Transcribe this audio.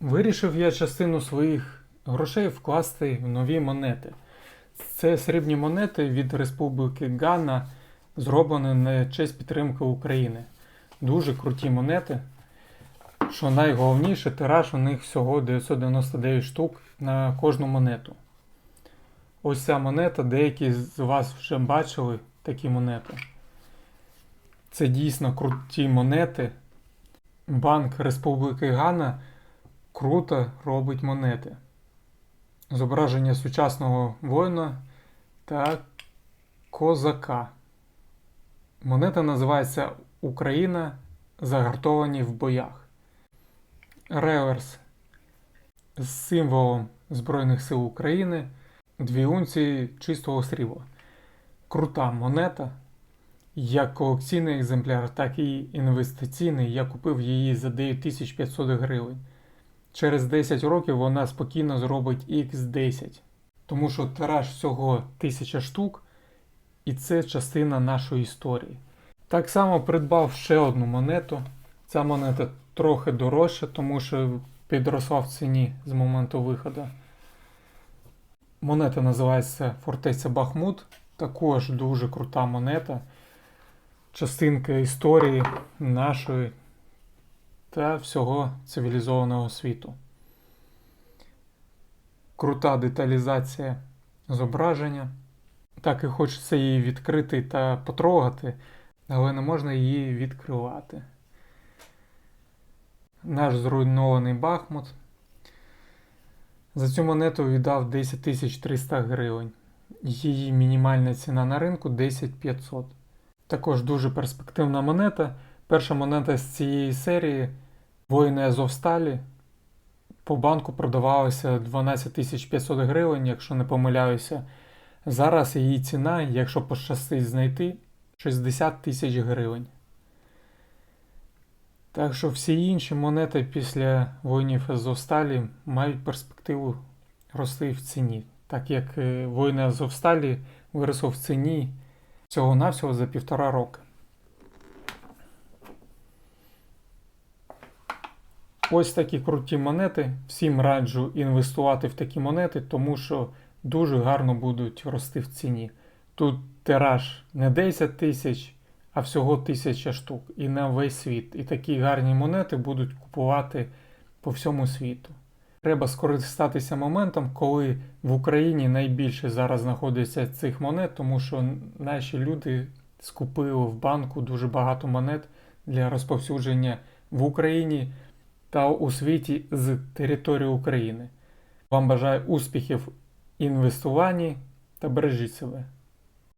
Вирішив я частину своїх грошей вкласти в нові монети. Це срібні монети від Республіки Ганна, зроблені на честь підтримки України. Дуже круті монети. Що найголовніше, тираж у них всього 999 штук на кожну монету. Ось ця монета, деякі з вас вже бачили такі монети. Це дійсно круті монети. Банк Республіки Гана круто робить монети. Зображення сучасного воїна та козака. Монета називається Україна загартовані в боях. Реверс з символом Збройних сил України. Дві унції чистого срібла. Крута монета. Як колекційний екземпляр, так і інвестиційний. Я купив її за 9500 гривень. Через 10 років вона спокійно зробить X10. Тому що тираж всього 1000 штук, і це частина нашої історії. Так само придбав ще одну монету. Ця монета трохи дорожча, тому що підросла в ціні з моменту виходу. Монета називається Фортеця Бахмут. Також дуже крута монета. Частинка історії нашої та всього цивілізованого світу. Крута деталізація зображення. Так і хочеться її відкрити та потрогати, але не можна її відкривати. Наш зруйнований Бахмут. За цю монету віддав 10 300 гривень. Її мінімальна ціна на ринку 10 500. Також дуже перспективна монета. Перша монета з цієї серії Воїни Азовсталі. По банку продавалася 12 500 гривень, якщо не помиляюся. Зараз її ціна, якщо пощастить знайти, 60 тисяч гривень. Так що всі інші монети після воїнів Азовсталі мають перспективу рости в ціні, так як е, воїни Азовсталі виросли в ціні всього-навсього за півтора роки. Ось такі круті монети. Всім раджу інвестувати в такі монети, тому що дуже гарно будуть рости в ціні. Тут тираж не 10 тисяч, а всього тисяча штук і на весь світ. І такі гарні монети будуть купувати по всьому світу. Треба скористатися моментом, коли в Україні найбільше зараз знаходиться цих монет, тому що наші люди скупили в банку дуже багато монет для розповсюдження в Україні та у світі з території України. Вам бажаю успіхів інвестуванні та бережіть себе.